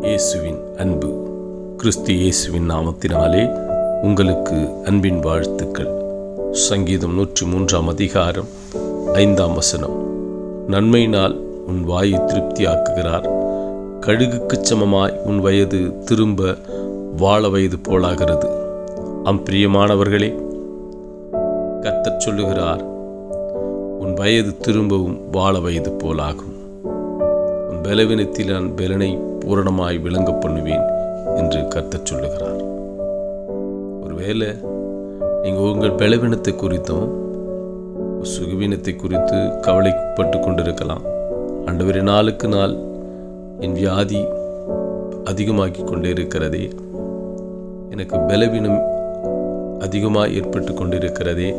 இயேசுவின் அன்பு. கிறிஸ்து இயேசுவின் நாமத்தினாலே உங்களுக்கு அன்பின் வாழ்த்துக்கள். சங்கீதம் நூற்றி மூன்றாம் அதிகாரம் ஐந்தாம் வசனம். நன்மையினால் உன் வாயை திருப்தியாக்குகிறார். கழுகுக்கு சமமாய் உன் வயது திரும்ப வாழ வயது போலாகிறது. அம்பிரியமானவர்களே கத்தச் சொல்லுகிறார் உன் வயது திரும்பவும் வாழ வயது போலாகும். உன் பலவீனத்தில் நான் பலனை பூரணமாய் விளங்க பண்ணுவேன் என்று கர்த்தர் சொல்லுகிறார். ஒருவேளை நீங்கள் உங்கள் பலவீனத்தை குறித்தும் சுகவீனத்தை குறித்து கவலைப்பட்டு கொண்டிருக்கலாம். ஆண்டவரே நாளுக்கு நாள் என் வியாதி அதிகமாக்கி கொண்டே இருக்கிறதே. எனக்கு பலவீனம் அதிகமாக ஏற்பட்டு கொண்டிருக்கிறதே.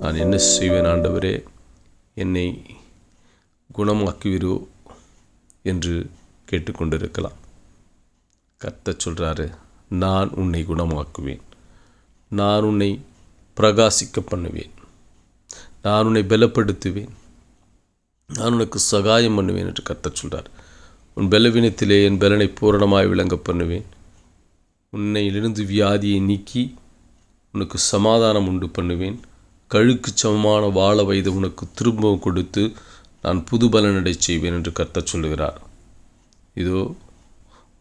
நான் என்ன செய்வேன் ஆண்டவரே? என்னை குணமாக்குவீரோ என்று கேட்டுக்கொண்டிருக்கலாம். கர்த்தர் சொல்கிறாரு நான் உன்னை குணமாக்குவேன். நான் உன்னை பிரகாசிக்க பண்ணுவேன். நான் உன்னை பலப்படுத்துவேன். நான் உனக்கு சகாயம் பண்ணுவேன் என்று கத்த சொல்கிறார் உன் பலவீனத்திலே என் பலனை பூரணமாய் விளங்க பண்ணுவேன். உன்னையிலிருந்து வியாதியை நீக்கி உனக்கு சமாதானம் உண்டு பண்ணுவேன். கழுக்கு சமமான வாழ வயது உனக்கு திரும்பவும் கொடுத்து நான் புது பலனடை செய்வேன் என்று கத்த சொல்லுகிறார். இதோ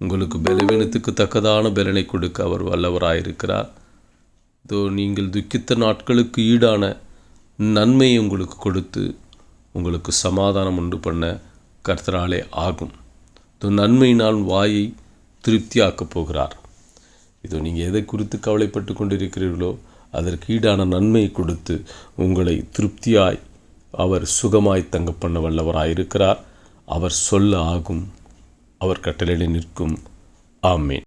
உங்களுக்கு பலவீனத்துக்கு தக்கதான பலனை கொடுக்க அவர் வல்லவராயிருக்கிறார். இதோ நீங்கள் துக்கித்த நாட்களுக்கு ஈடான நன்மையை உங்களுக்கு கொடுத்து உங்களுக்கு சமாதானம் உண்டு பண்ண கர்த்தராலே ஆகும். இதோ நன்மையினால் வாயை திருப்தியாக்கப் போகிறார். இதோ நீங்கள் எதை குறித்து கவலைப்பட்டு கொண்டிருக்கிறீர்களோ அதற்கு ஈடான நன்மையை கொடுத்து உங்களை திருப்தியாய் அவர் சுகமாய் தங்க பண்ண வல்லவராயிருக்கிறார். அவர் சொல்ல ஆகும். அவர் கட்டளையிட நிற்கும். ஆமீன்.